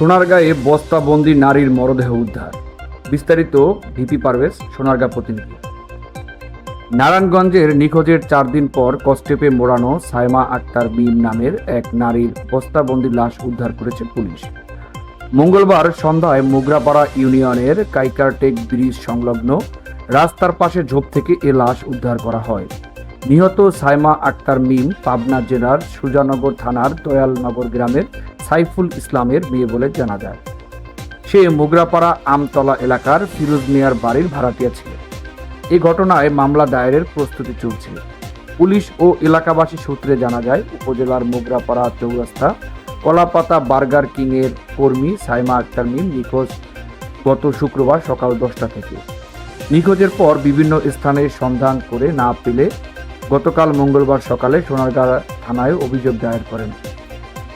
সোনারগাঁয়ে বস্তাবন্দি নারীর মরদেহ উদ্ধার। বিস্তারিত ভিপি পারভেজ, সোনারগাঁ প্রতিনিধি। নারায়ণগঞ্জের নিখোঁজের চার দিন পর কস্টেপে মোড়ানো সাইমা আক্তার মিম নামের এক নারীর বস্তাবন্দি লাশ উদ্ধার করেছে পুলিশ। মঙ্গলবার সন্ধ্যায় মোগরাপাড়া ইউনিয়নের কাইকারটেক ব্রিজ সংলগ্ন রাস্তার পাশে ঝোপ থেকে এ লাশ উদ্ধার করা হয়। নিহত সাইমা আক্তার মিম পাবনা জেলার সুজানগর থানার দয়ালনগর গ্রামের সাইফুল ইসলামের মেয়ে বলে জানা যায়। সে মোগরাপাড়া আমতলা এলাকার ফিরোজ মিয়ার বাড়ির ভাড়াটিয়া ছিল। এ ঘটনায় মামলা দায়েরের প্রস্তুতি চলছে। পুলিশ ও এলাকাবাসী সূত্রে জানা যায়, উপজেলার মোগরাপাড়া চৌরাস্তা কলাপাতা বার্গার কিংয়ের কর্মী সাইমা আক্তার মিম নিখোঁজ গত শুক্রবার সকাল দশটা থেকে। নিখোঁজের পর বিভিন্ন স্থানে সন্ধান করে না পেলে গতকাল মঙ্গলবার সকালে সোনারগাঁ থানায় অভিযোগ দায়ের করেন।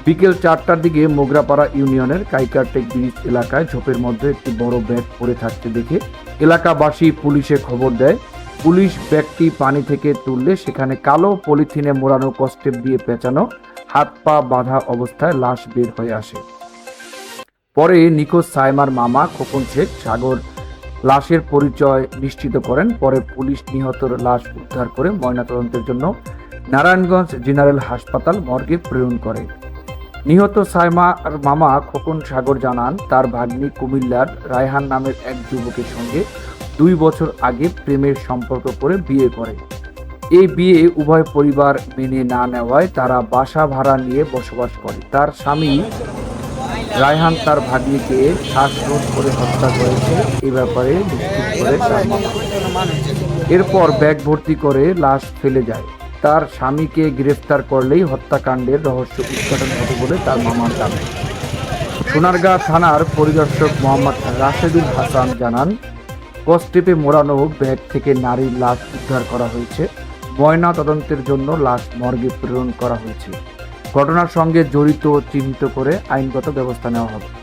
বিকেল চারটার দিকে মোগরাপাড়া ইউনিয়নের কাইকারটেক ব্রিজ এলাকায় ঝোপের মধ্যে একটি বড় ব্যাগ পড়ে থাকতে দেখে এলাকাবাসী পুলিশে খবর দেয়, পুলিশ ব্যাগটি পানি থেকে তুললে সেখানে কালো পলিথিনে মোড়ানো কস্টেপ দিয়ে পেঁচানো হাত পা বাঁধা অবস্থায় লাশ বের হয়ে আসে। পরে নিখোঁজ সাইমার মামা খোকন শেখ, সাগর লাশের পরিচয় নিশ্চিত করেন। পরে পুলিশ নিহতর লাশ উদ্ধার করে ময়নাতদন্তের জন্য নারায়ণগঞ্জ জেনারেল হাসপাতাল মর্গে প্রেরণ করে। নিহত সাইমার মামা খোকন সাগর জানান, তার ভাগ্নি কুমিল্লার রায়হান নামের এক যুবকের সঙ্গে দুই বছর আগে প্রেমের সম্পর্ক করে বিয়ে করে। এই বিয়ে উভয় পরিবার মেনে না নেওয়ায় তারা বাসা ভাড়া নিয়ে বসবাস করে। তার স্বামী রায়হান তার ভাগ্নিকে শ্বাসরোধ করে হত্যা করেছে। এ ব্যাপারে নিশ্চিত করে তার এরপর ব্যাগ ভর্তি করে লাশ ফেলে যায়। তার স্বামীকে গ্রেফতার করলেই হত্যাকাণ্ডের রহস্য উদ্ঘাটন হবে বলে তার মামার দাবি। সোনারগাঁ থানার পরিদর্শক মোহাম্মদ রাশেদুল হাসান জানান কস্টেপে মোড়ানো ব্যাগ থেকে নারীর লাশ উদ্ধার করা হয়েছে। ময়না তদন্তের জন্য লাশ মর্গে প্রেরণ করা হয়েছে। ঘটনার সঙ্গে জড়িত চিহ্নিত করে আইনগত ব্যবস্থা নেওয়া হবে।